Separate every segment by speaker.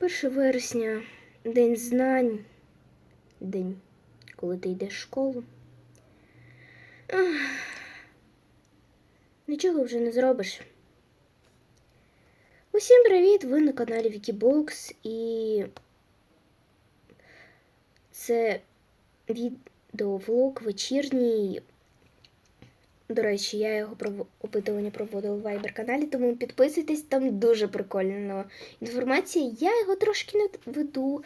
Speaker 1: 1 вересня, День знань, день, коли ти йдеш в школу. Нічого вже не зробиш. Усім привіт! Ви на каналі Вікібокс і це відеовлог вечірній. До речі, я його опитування проводила в Viber каналі, тому підписуйтесь, там дуже прикольна інформація. Я його трошки не веду.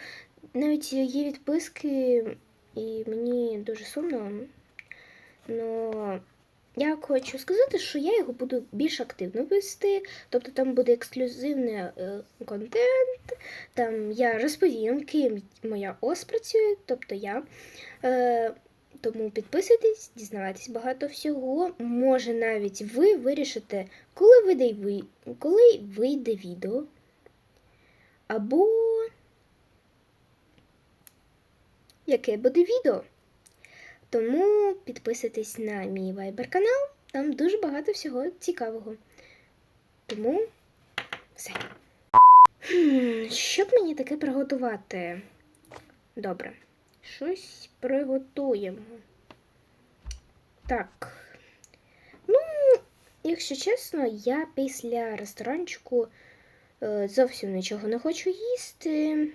Speaker 1: Навіть є відписки, і мені дуже сумно. Но я хочу сказати, що я його буду більш активно вести. Тобто там буде ексклюзивний е, контент. Там я розповім, ким моя ос працює, тобто я. Е, тому підписуйтесь, дізнавайтесь багато всього. Може навіть ви вирішите, коли вийде, коли вийде відео. Або яке буде відео. Тому підписуйтесь на мій Viber канал, там дуже багато всього цікавого. Тому все. Хм, Що б мені таке приготувати? Добре, щось приготуємо. Так. Ну, якщо чесно, я після ресторанчику е, зовсім нічого не хочу їсти.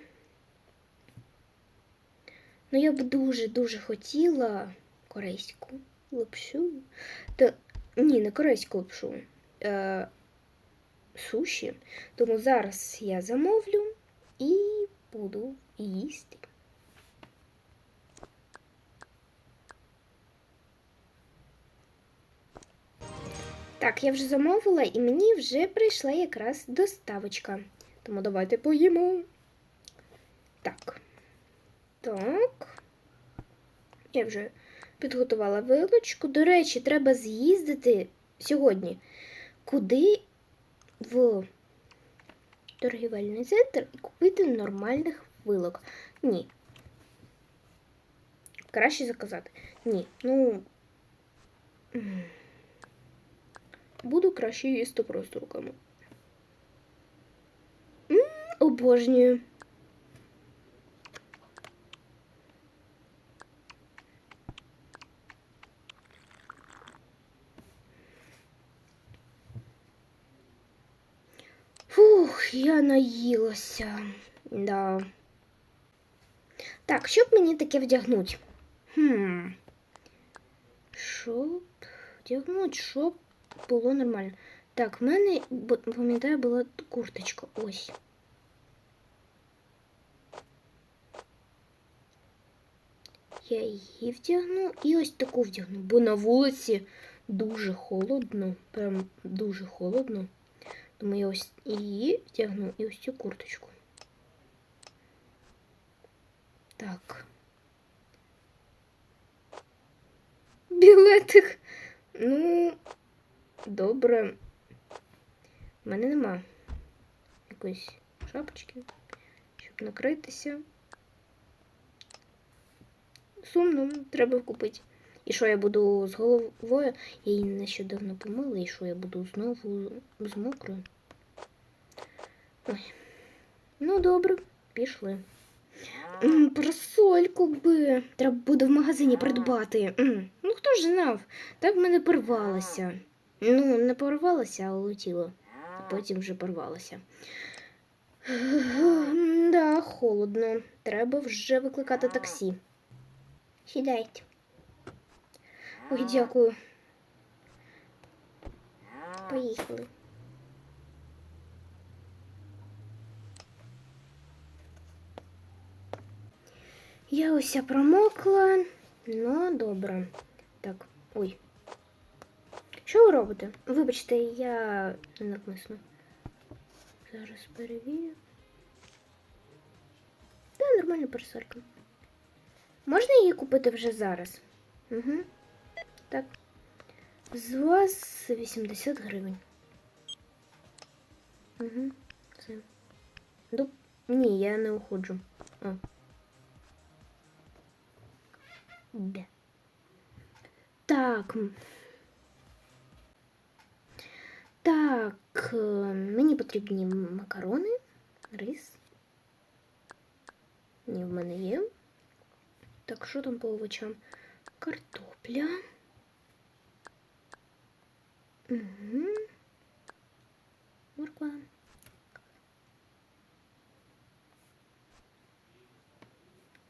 Speaker 1: Ну, я б дуже-дуже хотіла корейську лапшу. Та ні, не корейську лапшу. Е, суші. Тому зараз я замовлю і буду їсти. Так, я вже замовила і мені вже прийшла якраз доставочка. Тому давайте поїмо. Так. Так. Я вже підготувала вилочку. До речі, треба з'їздити сьогодні. Куди в торгівельний центр і купити нормальних вилок. Ні. Краще заказати. Ні. Ну. м, Буду краще їсти просто руками. М, Обожнюю. Фух, я наїлася. Да. Так, що б мені таке вдягнути? Хм. Щоб вдягнути, щоб було нормально. Так, в мене, пам'ятаю, була курточка. Ось. Я її вдягну і ось таку вдягну, бо на вулиці дуже холодно. Прям дуже холодно. Тому я ось її вдягну і ось цю курточку. Так. Білетик. Ну, добре. У мене нема якоїсь шапочки, щоб накритися. Сумно, треба купити. І що я буду з головою? Я її нещодавно помила, і що я буду знову з мокрою. Ой. Ну, добре, пішли. М, Парасольку би. Треба буде в магазині придбати. Ну, хто ж знав? Так в мене порвалося. Ну, не порвалося, а улетіло. Потім вже порвалося. М, Да, холодно. Треба вже викликати таксі. Сідайте. Ой, дякую. Поїхали. Я уся промокла. Ну, добре. Так, ой. Що ви робите? Вибачте, я ненавмисно. Зараз перевірю. Та нормальна парасолька. Можна її купити вже зараз? Угу. Так. З вас 80 гривень. Угу. Все. Ну, ні, я не уходжу. О. Де? Так. Так, е, мені потрібні макарони, рис. Ні, в мене є. Так, що там по овочам? Картопля. Угу. Морква.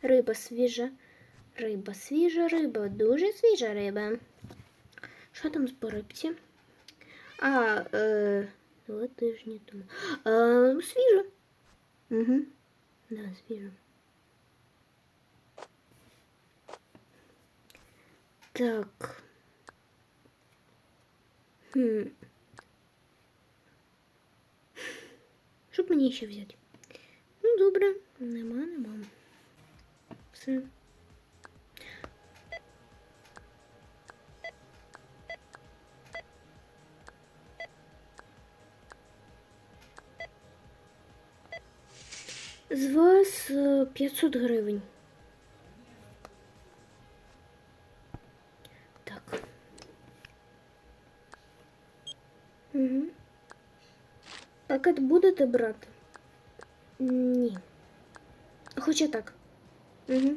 Speaker 1: Риба свіжа. Риба, свіжа риба, дуже свіжа риба. Що там по рибці? А, е, два тижні тому. А, свіжа. Угу. Да, свіжа. Так. Хм. Що б мені ще взяти? Ну, добре, нема, нема. Все. З вас е, 500 гривень. Так. Угу. Пакет будете брати? Ні. Хоча так. Угу.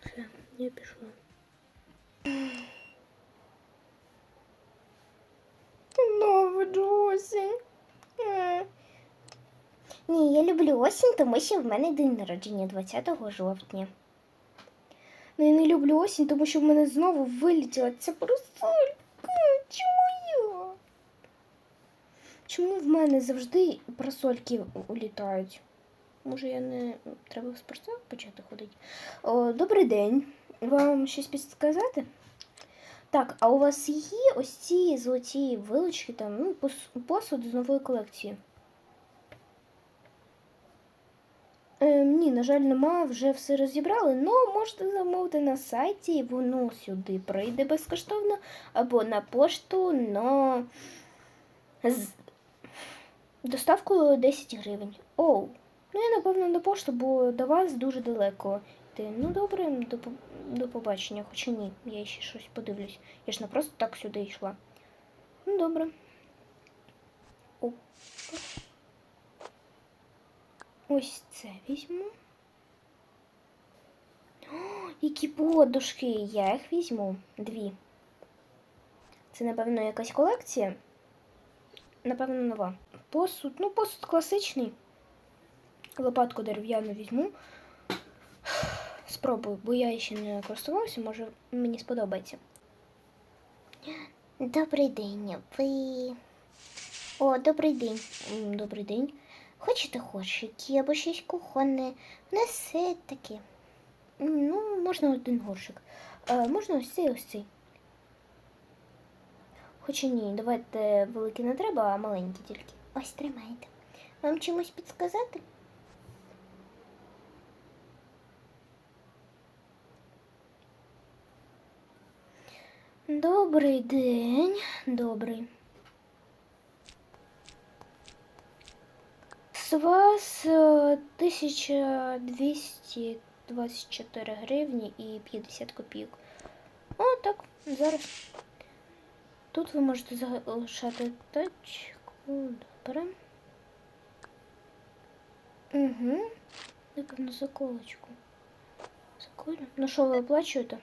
Speaker 1: Все, я пішла.
Speaker 2: Я люблю осінь, тому що в мене день народження 20 жовтня.
Speaker 1: Ну, я не люблю осінь, тому що в мене знову вилетіла ця парасолька. Чому я? Чому в мене завжди парасольки улітають? Може, я не треба в спортзал почати ходити? О, добрий день. Вам щось підсказати? Так, а у вас є ось ці золоті вилочки, там, ну, посуд з нової колекції? Е, ні, на жаль, нема, вже все розібрали, але можете замовити на сайті, і воно сюди прийде безкоштовно, або на пошту на з доставкою 10 гривень. Оу, ну я напевно на пошту, бо до вас дуже далеко йти. Ну добре, до, до побачення, хоча ні, я ще щось подивлюсь. Я ж не просто так сюди йшла. Ну добре. О. Ось це візьму. О, які подушки! Я їх візьму. Дві. Це, напевно, якась колекція. Напевно, нова. Посуд. Ну, посуд класичний. Лопатку дерев'яну візьму. Спробую, бо я ще не користувався, може мені сподобається.
Speaker 2: Добрий день. Ви. О, добрий день.
Speaker 1: Добрий день.
Speaker 2: Хочете горщики або щось кухонне? Несе таке.
Speaker 1: Ну, можна один горшик. Е, можна ось цей, ось цей. Хоча ні, давайте великий не треба, а маленький тільки.
Speaker 2: Ось тримайте. Вам чимось підсказати?
Speaker 1: Добрий день. Добрий. З вас е, 1224 гривні і 50 копійок. О, так, зараз. Тут ви можете залишати тачку. Добре. Угу. Напевно, заколочку. Заколю. Ну що, ви оплачуєте?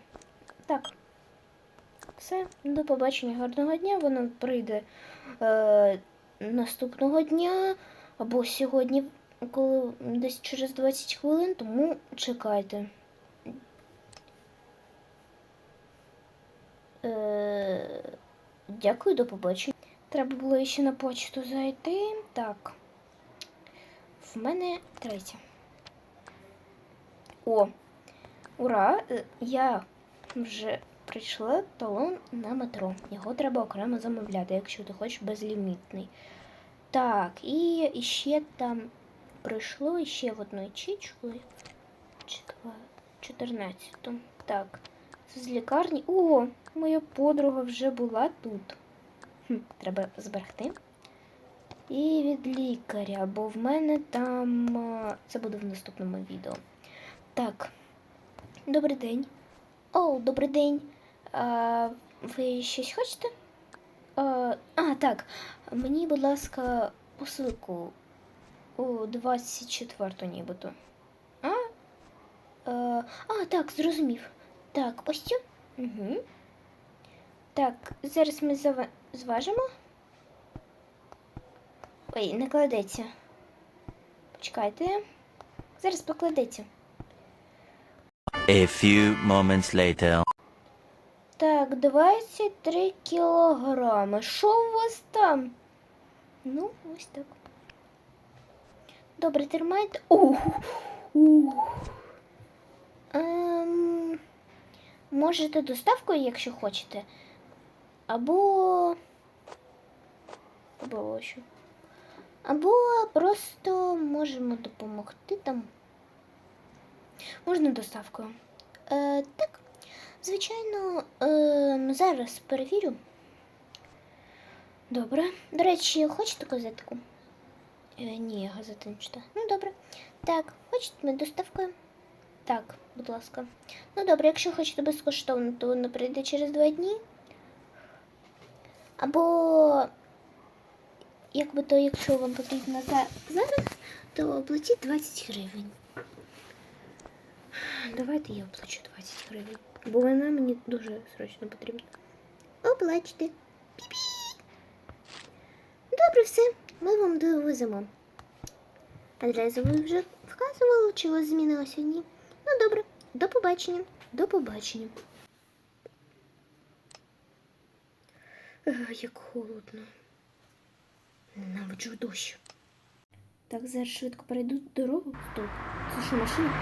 Speaker 1: Так. Все, до побачення, гарного дня. Воно прийде е, наступного дня або сьогодні, коли десь через 20 хвилин, тому чекайте. Е, дякую, до побачення. Треба було ще на почту зайти. Так. В мене третє. О! Ура! Е, Я вже прийшла талон на метро. Його треба окремо замовляти, якщо ти хочеш безлімітний. Так, і ще там прийшло ще в одну ячейку. 14. Так. Це з лікарні. О, моя подруга вже була тут. Хм, треба зберегти. І від лікаря, бо в мене там. Це буде в наступному відео. Так. Добрий день.
Speaker 2: О, добрий день.
Speaker 1: А, Ви щось хочете? А, а, так. Мені, будь ласка, посилку у 24-ту нібито. А? Е, а, так, зрозумів. Так, ось цю. Угу. Так, зараз ми зава- зважимо. Ой, не кладеться. Почекайте. Зараз покладеться.
Speaker 3: A few moments later.
Speaker 1: Так, 23 кілограми. Що у вас там? Ну, ось так. Добре, тримайте. Ух, ух. Ем, можете доставкою, якщо хочете. Або. Або що? Або просто можемо допомогти там. Можна доставкою. Е, так. Звичайно, е, зараз перевірю. Добре. До речі, хочете газетку? Е, ні, я газети не читаю. Ну, добре. Так, хочете ми доставкою? Так, будь ласка. Ну добре, якщо хочете безкоштовно, то воно прийде через два дні. Або, якби то, якщо вам потрібно за зараз, то оплатіть 20 гривень. Давайте я оплачу 20 гривень. Бо вона мені дуже срочно потрібна. Оплачте. Пі-пі. Добре, все. Ми вам довеземо. Адресу ви вже вказували, чи вас змінилося? Ні. Ну добре. До побачення. До побачення. Ех, як холодно. Ненавиджу дощ. Так, зараз швидко перейду дорогу. Стоп. Це що, машина?